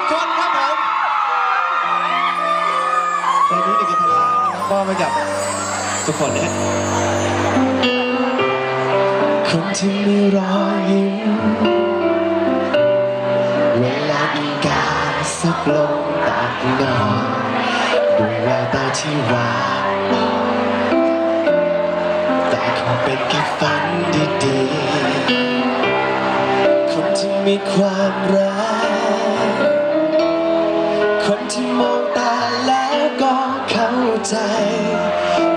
กคนครับผมเพลงนี้หนึ่งกิพลานะครับมอบให้กับทุกคนนะฮะคนที่มีรอยยิ้มเวลามีการสักลงตากนอนด้วยแววตาที่หวานแต่คงเป็นแค่ฝันดีๆคนที่มีความรัก ใจ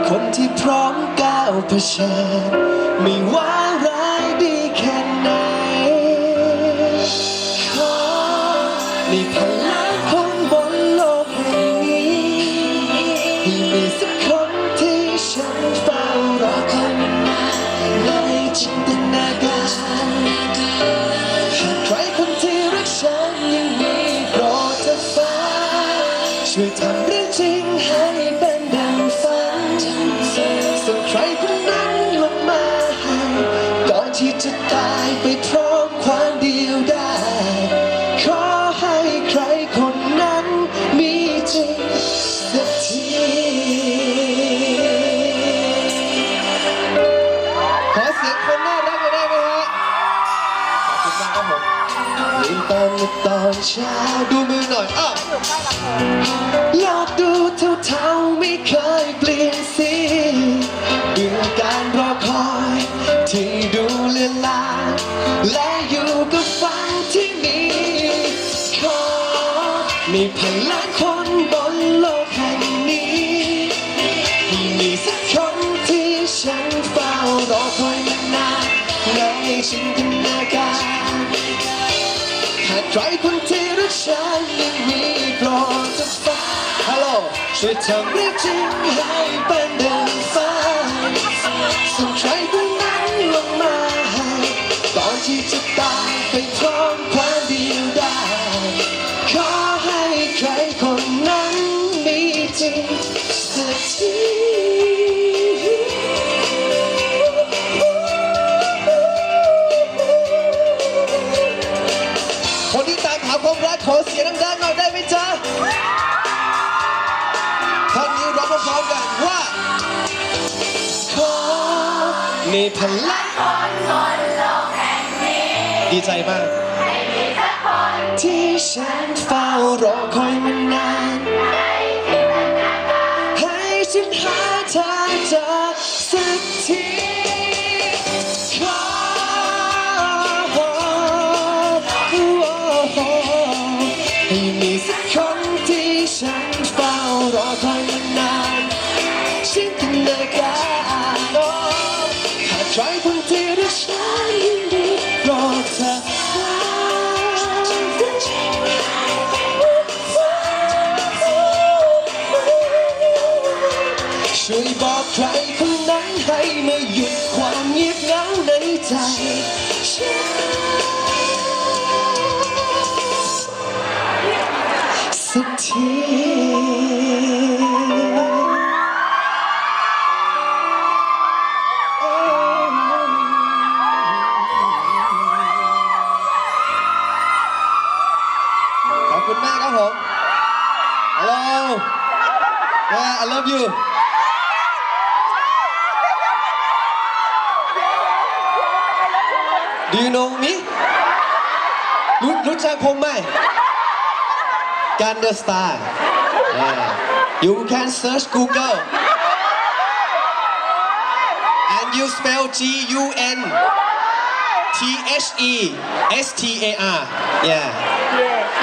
คนที่พร้อมก้าวเผชิญไม่ว่าร้ายดีแค่ไหน ขอมีพลังคนบนโลกแห่งนี้ให้มีสักคนที่ฉันเฝ้ารอคอยมานานในจินตนาการหากใครคนที่รักฉันยังมีโปรดเธอฟ้าช่วยทำเรื่องจริง ตายไปพร้อมความเดียวได้ ขอให้ใครคนนั้นมีจริงสักทีขอเสียงคนน่ารักหน่อยได้ไหมฮะขอบคุณมากครับผมลืมตาในตอนเช้าดูมือหน่อยอ้าวอยากดูเท่าๆไม่เคยเปลี่ยนสี มีพลังคนบนโลกแห่งนี้ มีสักคนที่ฉันเฝ้ารอคอยมานานในจินตนาการหากใครคนที่รักฉันยังมีโปรดจะฟังฮัลโหลช่วยทำเรื่องจริงให้เป็นเดังฝันส่งใครคนนั้นลงมาให้ก่อนที่จะตายไป ขอเสียงดังๆหน่อยได้ไหมจ๊ะท่อนนี้ร้องพร้อมๆกันว่า ขอมีพลังดีใจมาก ที่ฉันเฝ้ารอค ฉันเฝ้ารอคอยมานานฉันจินตนาการโอ้หากใครคนที่รักฉันยินดีรอเธอช่วยบอกใครคนนั้นให้มาหยุดความเงียบเหงาในใจฉัน สักทีขอบคุณมากครับผม Hello Yeah I love you Do you know me รู้รู้จักผมไหม กันเดอะสตาร์ You can search Google and you spell G U N T H E S T A R Yeah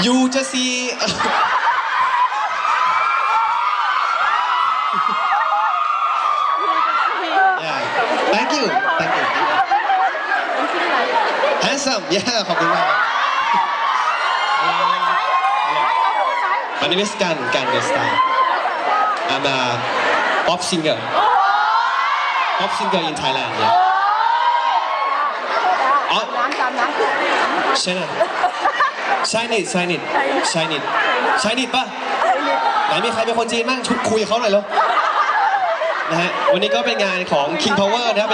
You จะ see Yeah Thank you Thank you Handsome Yeah ขอบคุณมาก My name is Gan Gan the Star I'm a pop singer pop singer in Thailand yeah อ๋อ น้ำตามน้ำใช่ไหมใช่นิดใช่นิดใช่นิดใช่นิดปะไหนมีใครเป็นคนจีนบ้างชุดคุยกับเขาหน่อยแล้วนะฮะ วันนี้ก็เป็นงานของ King Power นะครับ